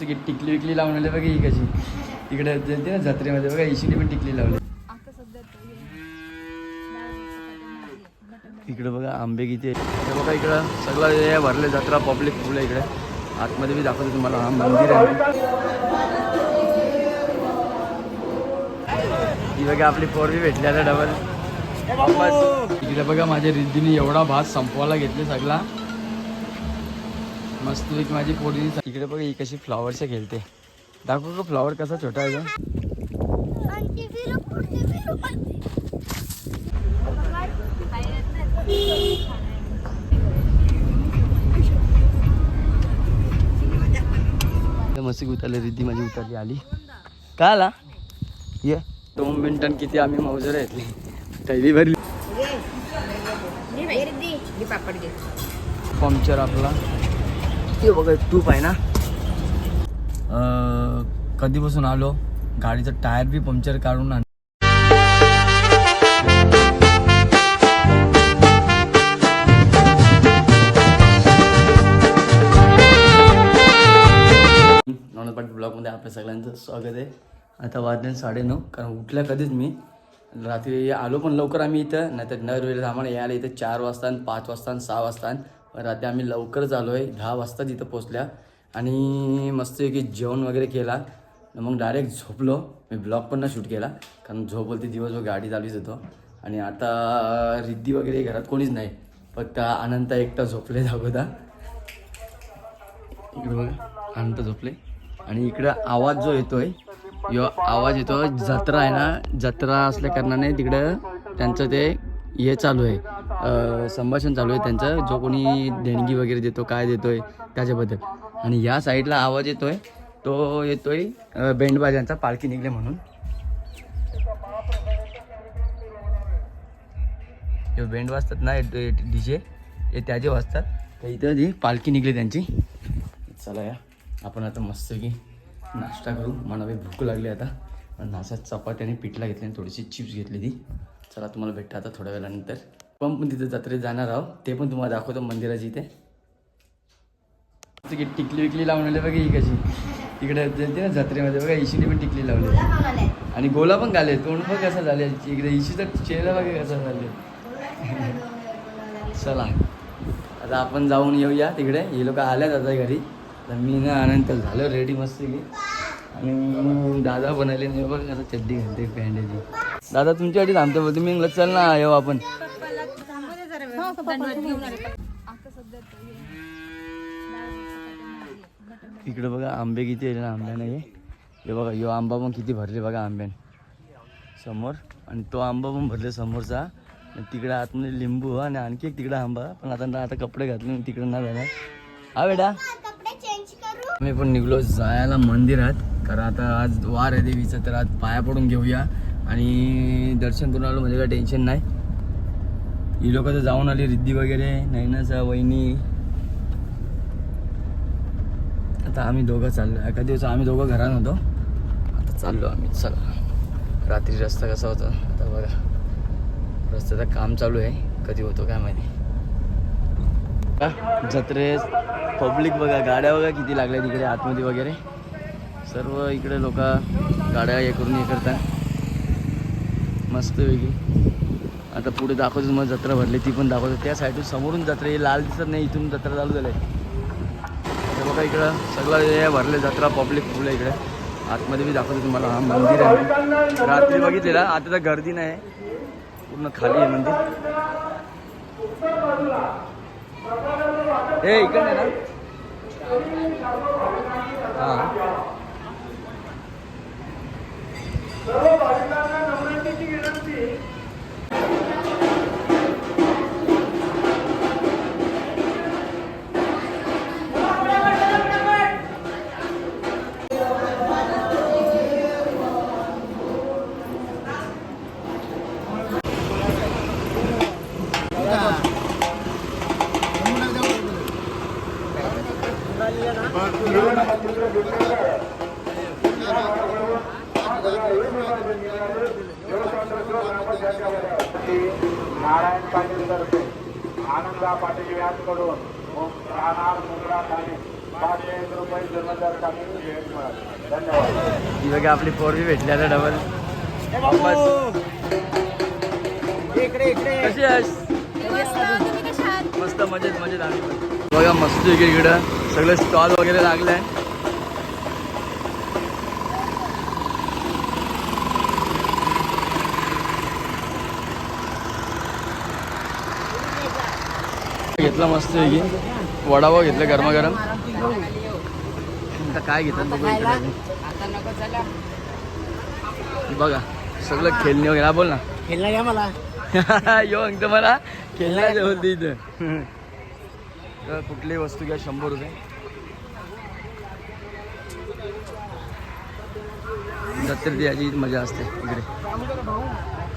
ती टिकली विकली लावलेली बघा ही कशी. तिकडे जाते ना जत्रेमध्ये बघा इशीने पण टिकली लावली. इकडे बघा आंबे किती आहे बघा इकडं सगळं हे भरले जत्रा पब्लिक फुलं इकडे. आतमध्ये मी दाखवतो तुम्हाला हा मंदिर आहे. ही बघा आपली पोरवी भेटली आता डबल इकडे बघा माझ्या रिद्धीने एवढा भात संपवायला घेतले सगळा. मस्त एक माझी पोरवी इकडे बघा ही कशी फ्लॉवरच्या खेळते. दाखवू का फ्लॉवर कसा छोटा आहे मस्त उतरले रिद्धी माझी उतरली आली. का आला? ये. दोन मिनिटां किती आम्ही मौजर घेतली थैली भरली. पंक्चर आपला. ते बघा टूप आहे ना? अं, कधीपासून आलो? गाडीचं टायर बी पंक्चर काढून आण ब्लॉगमध्ये आपल्या सगळ्यांचं स्वागत आहे. आता वाजले साडेनऊ कारण उठल्या कधीच मी. रात्री आलो पण लवकर आम्ही इथं नाही तर नर वेळेला आम्हाला यायला इथं चार वाजता आणि पाच वाजता आणि सहा वाजता रात्री आम्ही लवकरच आलो आहे दहा वाजता तिथं पोचल्या आणि मस्त की जेवण वगैरे केला. मग डायरेक्ट झोपलो. मी ब्लॉग पण ना शूट केला कारण झोप बोलते दिवसभर गाडी चालूच होतो. आणि आता रिद्धी वगैरे घरात कोणीच नाही. फक्त अनंत एकटा झोपले दाखवता. इकडे बघा अनंत झोपले. आणि इकडं आवाज जो येतोय यो आवाज येतो जत्रा आहे ना जत्रा असल्या कारणाने तिकडं त्यांचं ते हे चालू आहे. संभाषण चालू आहे त्यांचं. जो कोणी देणगी वगैरे देतो काय देतोय त्याच्याबद्दल. आणि या साईडला आवाज येतोय तो येतोय अं, बेंडबाजांचा पालखी निघले म्हणून. हे बेंड वाजतात ना डी जे हे त्याचे वाजतात तर इथं ती पालखी निघली त्यांची. चला या आपण आता मस्त की नाश्ता करू. मनावे भूक लागली आता. नाश्त्यात चपाती आणि पिठला घेतली आणि थोडीशी चिप्स घेतली ती. चला तुम्हाला भेटतं आता थोड्या वेळानंतर. पण पण तिथे जत्रेत जाणार आहोत ते पण तुम्हाला दाखवतो मंदिराची इथे. ती टिकली विकली लावलेली बघा ही कशी. तिकडे जाते ना जत्रेमध्ये बघा इशीने पण टिकली लावली. आणि गोला पण घाले तोंड पण कसं झाले इकडे इशीचा चेहरा बघा कसा झाले चला. आता आपण जाऊन येऊया तिकडे. हे लोक आल्यात आता घरी. तर मी ना आनंद झालो रेडी मस्त की आणि दादा बनवले नाही बघ कसं चड्डी घालते पॅन्टाची दादा तुमच्यासाठी थांबतो बोलतो. मी चल ना येऊ आपण. आता सध्या इकडे बघा आंबे किती आहे ना आंब्याने हे हे बघा यो आंबा पण किती भरले बघा आंब्याने. समोर आणि तो आंबा पण भरले समोरचा. आणि तिकडे आतमध्ये लिंबू आणि आणखी एक तिकडे आंबा. पण आता ना आता कपडे घातले तिकडे ना जाणार. हा बेटा. मी पण निघलो जायला मंदिरात. कारण आता आज वार आहे देवीचं तर आज पाया पडून घेऊया. आणि दर्शन करून आलो म्हणजे काय टेन्शन नाही. ही लोक तर जाऊन आली रिद्धी वगैरे नैनाचा वहिनी. आता आम्ही दोघं चाललो एका दिवस आम्ही दोघं घरात होतो. आता चाललो आम्ही चला. रात्री रस्ता कसा होता? आता बघा. रस्त्याचं काम चालू आहे. कधी होतो काय माहिती. का? पब्लिक बघा गाड्या बघा किती लागल्या तिकडे आतमध्ये वगैरे. सर्व इकडे लोक गाड्या हे करून हे करतात. मस्त वेगळी. आता पुढे दाखवतो मग जत्रा भरली ती पण दाखवतो त्या साईडून समोरून जत्रा ही लाल दिसत नाही इथून जत्रा चालू झाली हे बघा इकडं सगळं हे भरले जत्रा पब्लिक फुलं इकडे. आतमध्ये मी दाखवतो तुम्हाला हा मंदिर आहे. रात्री बघितलेला आता तर गर्दी नाही. पूर्ण खाली आहे मंदिर. हे इकडे ना? हा. नारायण पाटील तर्फे आनंदा पाटील यांकडून राहणार मुंद्रा ठाणे पाचशे एक रुपये जन्मदारसाठी भेट मिळाली धन्यवाद बघा आपली पोरगी भेटली आता डबल कशी आहेस मस्त मजेत मजेत आम्ही. बघा मस्त इकडं सगळे स्टॉल वगैरे लागले आहे घेतला मस्त आहे की वडापाव घेतलं गरमागरम. आता काय घेतात बघू सगळं खेळणी वगैरे. बोल ना. खेळला घ्या मला. यो अंक मला. खेळण्याचे बोलते इथं. तर कुठलीही वस्तू घ्या शंभर रुपये. जत्रेत याची मजा असते इकडे.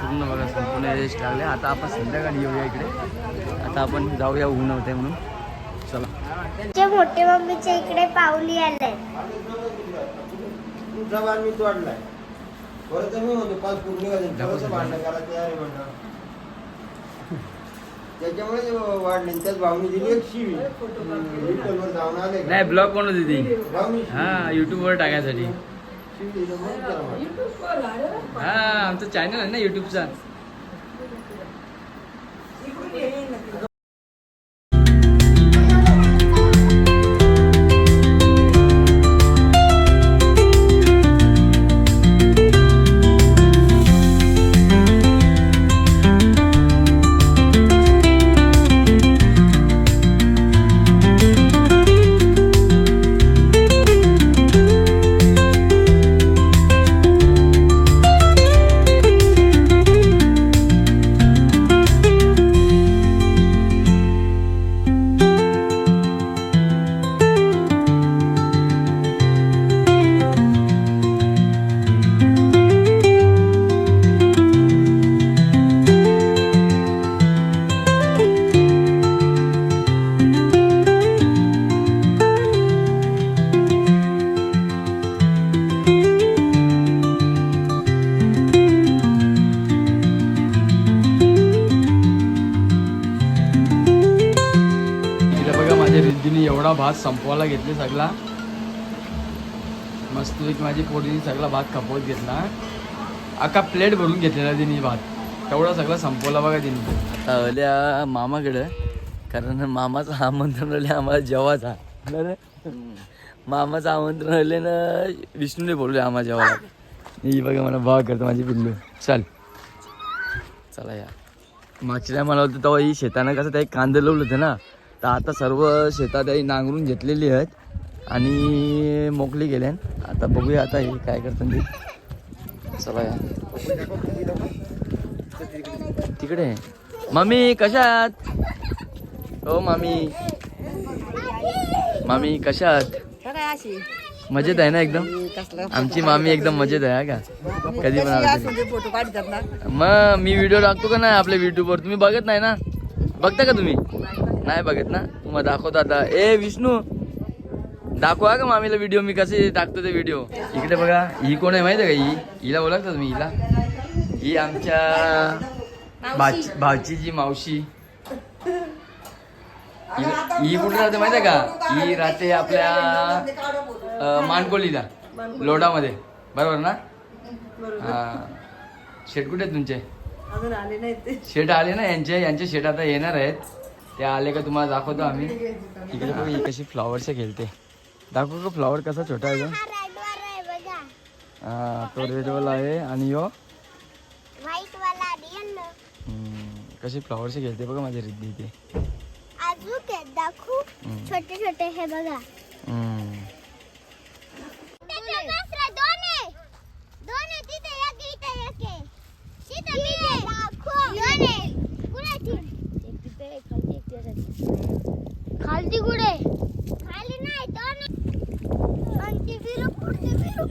पूर्ण बघा संपूर्ण रेस्ट लागले आता आपण संध्याकाळी येऊया इकडे. आता आपण जाऊया ऊन होते म्हणून. चला. जे मोठे मम्मीच्या इकडे पाऊली आले बाण मी तोडलाय. परत मी म्हणतो पाच पूर्ण भांडण करा तयार त्याच्यामुळे ते वाढले. त्याच भावनी दिली एक शिवी. जाऊन आले नाही ब्लॉग कोण होती ती हा युट्यूबवर टाकायसाठी. हा आमचा चॅनल आहे ना युट्यूबचा संपवायला घेतले सगळा. मस्तपैकी माझी पोरीने सगळा भात खपवत घेतला. अख्खा प्लेट भरून घेतलेला तिने भात. तेवढा सगळा संपवला बघा तिने. आता आल्या मामाकडं. कारण मामाचं आमंत्रण आले आम्हाला जेवायचा. बरं? मामाचं आमंत्रण आले ना विष्णूने बोलले आम्हा जेवायला. मी बघा मला भाव करतो माझी पिल्लू चल. चला या. मागच्या टायमाला होतं तेव्हा ही शेतानं कसं ते कांदे लावलं होतं ना. तर आता सर्व शेतात ही नांगरून घेतलेली आहेत आणि मोकळी गेल्या आता बघूया आता हे काय करतात ते. चला या. तिकडे. मामी कशात? हो मामी मामी कशात? मजेत आहे ना एकदम? आमची मामी एकदम मजेत आहे का? कधी पण मग मी व्हिडिओ टाकतो का नाही आपल्या युट्यूबवर तुम्ही बघत नाही ना? बघता का तुम्ही? नाही बघत ना? तुम्हाला दाखवतो आता. ए विष्णू! दाखवा का मामीला व्हिडिओ मी कसे टाकतो ते व्हिडिओ इकडे बघा. ही कोण आहे माहिती आहे का ही? हिला ओळखता तुम्ही? हिला? ही आमच्या भाची भाचीची मावशी. ही कुठे राहते माहिती आहे का? ही राहते आपल्या मानकोलीला. लोडामध्ये. बरोबर ना? हा. शेट कुठे आहेत तुमचे? शेट आले ना यांचे? यांचे शेट आता येणार आहेत. ते आले का तुम्हाला दाखवतो आम्ही. इकडे बघा ही कशी फ्लॉवरच्या खेळते. दाखवू का फ्लॉवर कसा छोटा आहे तो? रेड वाला आहे बघा. हा तो रेडवाला आहे आणि यो? कशी फ्लॉवरचे खेळते बघा माझी रिद्धी हम्म. छोटे छोटे हे बघा हम्म. दोन आहे दोन आहे तिथे एक इथे एक आहे तिथे मी आहे दोन आहे कुठे एक तिथे एक खालती एक तिथे खालती कुठे? खाली नाही दोन आणि ती विरू पुढची विरू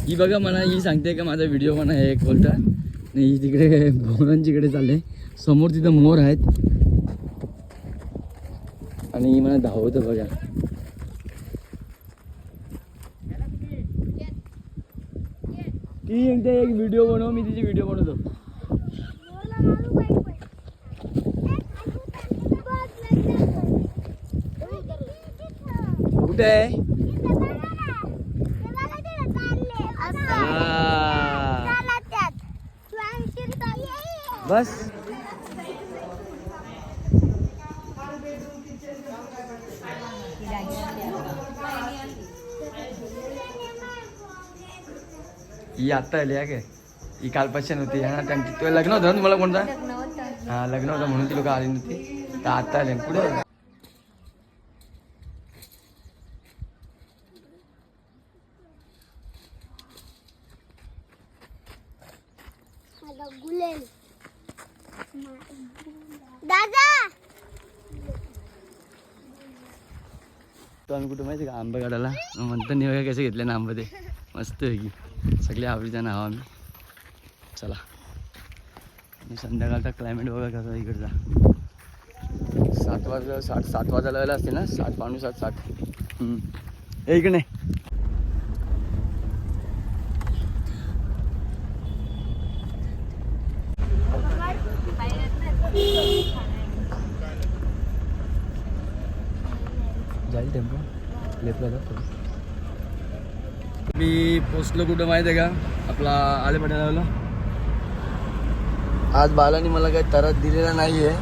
ही बघा मला ही सांगते का माझा व्हिडिओ पण आहे एक बोलता आणि तिकडे भवनांची इकडे चालले. समोर तिथं मोर आहेत. आणि मला धावतं बघा. ती एकदा एक व्हिडिओ बनव मी तिची व्हिडिओ बनवतो. कुठे आहे? बस. ही आत्ता आली आहे काय ही कालपासून होती हा त्यांची तुला लग्न होतं ना तुम्हाला कोणता? हा लग्न होतं म्हणून ती लोक आली नव्हती. तर आत्ता आले कुठे आहे? गुलेल दादा! तो आम्ही कुठं माहिती का? आंबा काढायला. म्हणतो नाही बघा कसे घेतले ना आंबा ते. मस्त आहे की. सगळे आवडीचं नाव आम्ही. चला. संध्याकाळचा क्लायमेट बघा कसा इकडचा. सात वाजता सात सात वाजायला वेळेला असते ना? सात पावणे सात सात. हम्म. ए इकडे जाईल टेम्पो. लेफ्टला जातो मी पोचलो कुठं माहिती आहे का? आपला आले पटेलाला आज बालानी मला काही तरत दिलेला नाही आहे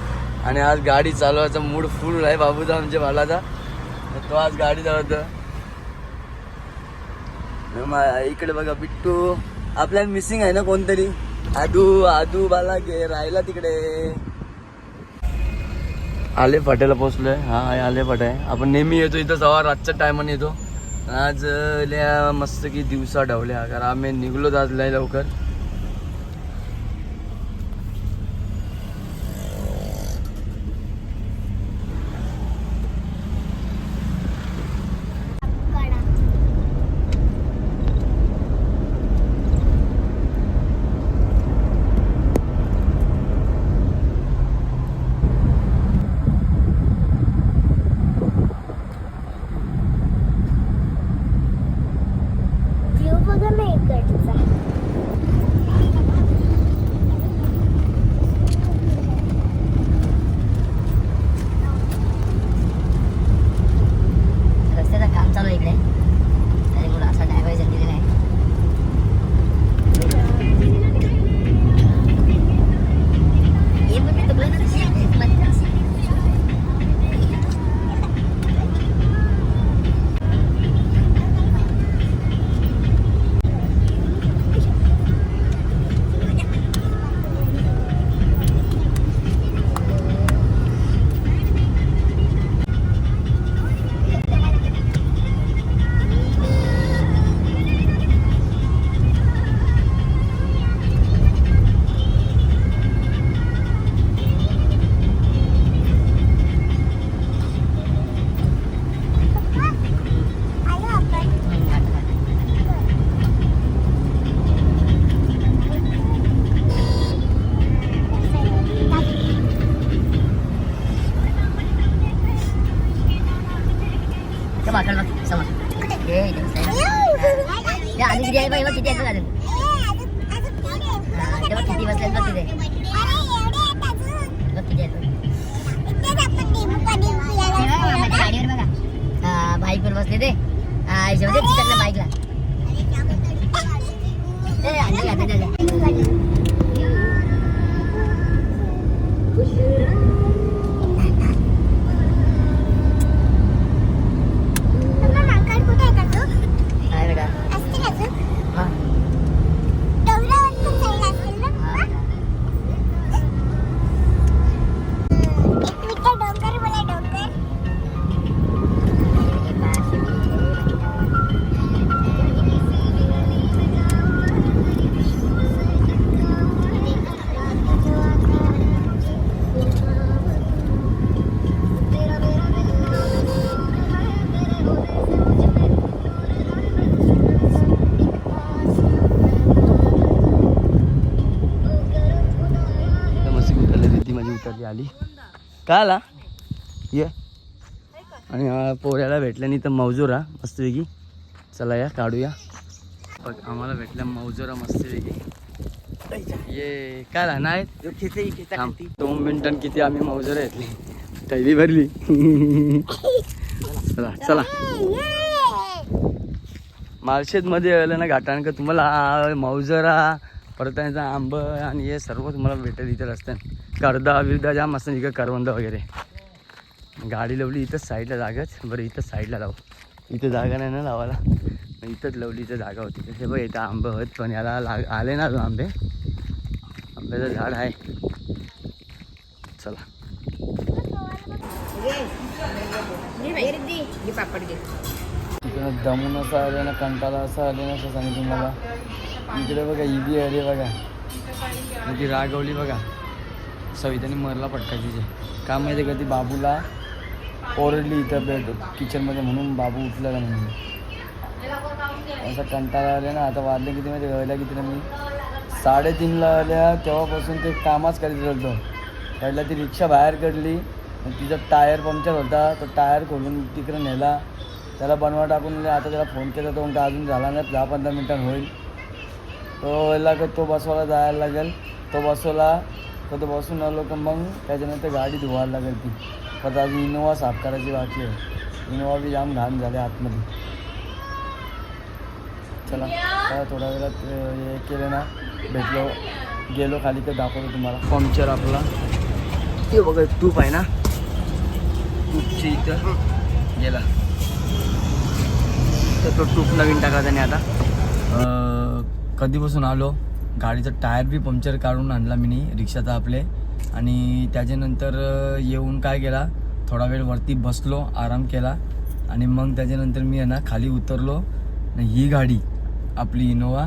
आणि आज गाडी चालवायचा मूड फुल आहे बाबूचा आमच्या बालाचा. तो आज गाडी चालवतो इकडे बघा बिट्टू आपल्या मिसिंग आहे ना कोणतरी? आदू आदू बाला गे राहिला तिकडे. आले फाट्याला पोहोचलोय. हा आले फाटा आहे आपण नेहमी येतो इथं सवा रातच्या टायमाने येतो. आज अं, मस्त की दिवसा ढवल्या कारण आम्ही निघलो आज लय लवकर. किती आहे बघ, किती आहे का आला ये. आणि पोऱ्याला भेटल्या नाही तर मौजोरा मस्तपैकी. चला या काढूया. बघ आम्हाला भेटल्या मौजोरा मस्तपैकी. ये काय आला नाही दोन मिनटं किती आम्ही मौजोरा घेतली थैली भरली. चला चला. माळशेत मध्ये आलं ना घाटान तुम्हाला मौजरा परत त्यांचा आंब आणि हे सर्व तुम्हाला भेटेल इथे रस्त्यात. कर्दा बिर्दा जाम असतं इकडे करवंद वगैरे. गाडी लावली इथंच साईडला जागाच. बरं इथंच साईडला लावू. इथं जागा नाही ना लावायला. इथंच लावली इथं जागा होती. हे बघ इथं आंबे होत पण याला लाग आले ना अजून आंबे. आंब्याचं झाड आहे. चला. दमून असं आलं ना कंटाळा असं आले ना असं सांगितलं मला. इकडे बघा इबी आली बघा. ती रागवली बघा. सविताने मरला पटका तिचे का माहिती का ती बाबूला ओरडली इथं बेड किचनमध्ये म्हणून बाबू उठलेला म्हणून. असं कंटाळा आले ना आता वाजले किती माहिती व्हायला किती मी? साडेतीनला आल्या तेव्हापासून ते कामच करीत होतं. पहिला ती रिक्षा बाहेर काढली तिचा टायर पंक्चर होता तो टायर खोलून तिकडं नेला. त्याला बनवा टाकून. आता त्याला फोन केला तो म्हणतो अजून झाला नाही दहा पंधरा मिनिटां होईल. तो वेळेला का तो बसवायला जायला लागेल. तो बसवला तर तो बसून आलो का मग त्याच्यानंतर गाडी धुवायला लागेल ती. परत अजून इनोवा साफ करायची बाकी आहे. इनोवा बी जाम घाण झाले आतमध्ये. चला काय थोड्या वेळात हे केलं ना भेटलो. गेलो खाली तर दाखवतो तुम्हाला. पंक्चर आपला. ते बघा तूप आहे ना? तूपची इथं गेला. तर तो तूप नवीन टाकायचा नाही आता. कधीपासून आलो गाडीचं टायर बी पंक्चर काढून आणला मी रिक्षाचा आपले. आणि त्याच्यानंतर येऊन काय केला थोडा वेळ वरती बसलो आराम केला. आणि मग त्याच्यानंतर मी आहे ना खाली उतरलो. ही गाडी आपली इनोवा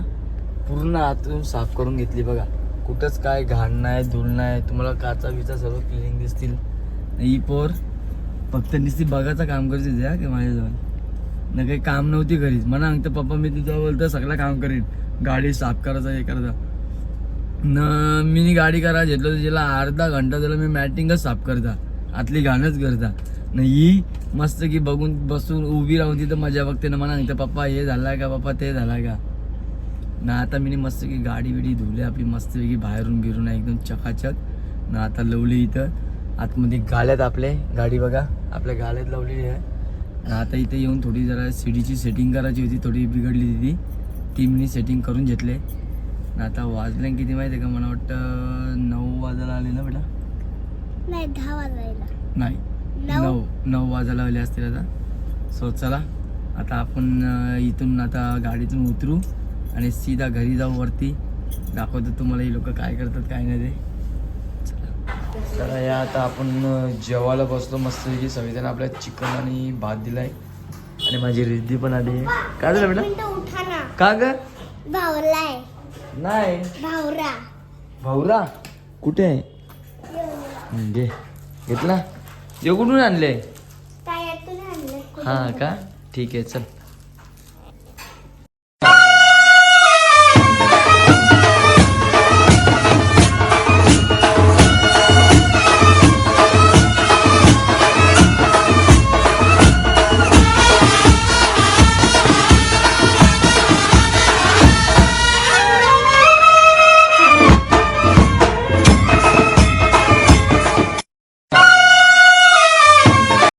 पूर्ण आतून साफ करून घेतली बघा. कुठंच काय घाण नाही धूळ नाही तुम्हाला काचा बिचा सर्व क्लिनिंग दिसतील. ही पोर फक्त नुसती बघायचं काम करते द्या की माझ्याजवळ? ना काही काम नव्हती घरीच. म्हणा तर पप्पा मी तुझं बोलतो सगळं काम करीन. गाडी साफ करायचं हे करायचं. न मी गाडी करा घेतलो तर तिला अर्धा घंटा त्याला मी मॅटिंगच साफ करता आतली घाणच करता न ही मस्त की बघून बसून उभी राहून तिथं मजा बघते. ना म्हणा तर पप्पा हे झालाय का पप्पा? ते झालाय का? ना आता मी मस्त की गाडी बिडी धुवली आपली मस्तपैकी बाहेरून बिरून एकदम चकाचक. ना आता लवली इथं. आतमध्ये गाल्यात आपले गाडी बघा. आपल्या गाल्यात लावलेली आहे. आता इथे येऊन थोडी जरा सीडीची सेटिंग करायची होती थोडी बिघडली होती ती. मी सेटिंग करून घेतले. आता वाजले किती माहिती आहे का? मला वाटतं नऊ वाजायला आले ना बेटा? नाही दहा वाजायला नाही नऊ? नऊ वाजायला आले असतील आता. सो चला. आता आपण इथून आता गाडीतून उतरू आणि सीधा घरी जाऊ वरती. दाखवतो तुम्हाला ही लोक काय करतात काय नाही ते. चला या आता आपण जेवायला बसलो मस्तपैकी. सविताने आपल्या चिकन आणि भात दिलाय. आणि माझी रिद्धी पण आली आहे. काय झालं बेटा? ना. का ग? नाही. भावरा. भाऊरा कुठे आहे? घे. घेतला? देव कुठून आणलं हा का? ठीक आहे चल.